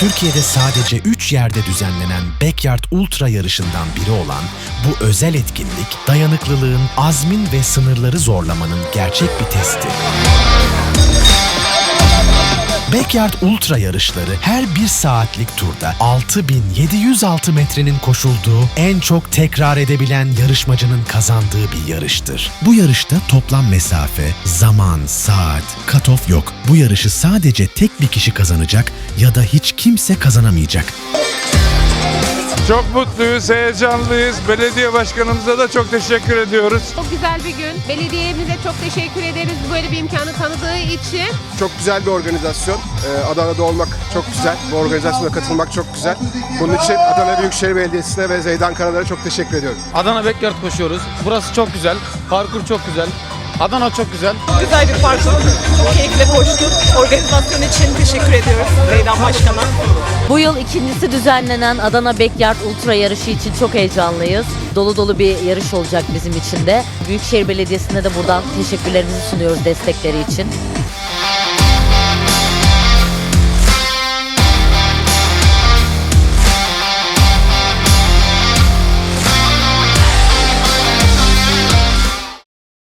Türkiye'de sadece 3 yerde düzenlenen Backyard Ultra yarışından biri olan bu özel etkinlik, dayanıklılığın, azmin ve sınırları zorlamanın gerçek bir testi. Backyard Ultra yarışları her bir saatlik turda 6706 metrenin koşulduğu en çok tekrar edebilen yarışmacının kazandığı bir yarıştır. Bu yarışta toplam mesafe, zaman, saat, katof yok. Bu yarışı sadece tek bir kişi kazanacak ya da hiç kimse kazanamayacak. Çok mutluyuz, heyecanlıyız. Belediye başkanımıza da çok teşekkür ediyoruz. Çok güzel bir gün. Belediyemize çok teşekkür ederiz böyle bir imkanı tanıdığı için. Çok güzel bir organizasyon. Ee, Adana'da olmak çok güzel. Bu organizasyona katılmak çok güzel. Bunun için Adana Büyükşehir Belediyesi'ne ve Zeydan Karalar'a çok teşekkür ediyorum. Adana Backyard koşuyoruz. Burası çok güzel. Parkur çok güzel. Adana çok güzel. Güzel bir parkur. Organizasyon için teşekkür ediyoruz Zeydan Başkan'a. Bu yıl ikincisi düzenlenen Adana Backyard Ultra yarışı için çok heyecanlıyız. Dolu dolu bir yarış olacak bizim için de. Büyükşehir Belediyesi'ne de buradan teşekkürlerimizi sunuyoruz destekleri için.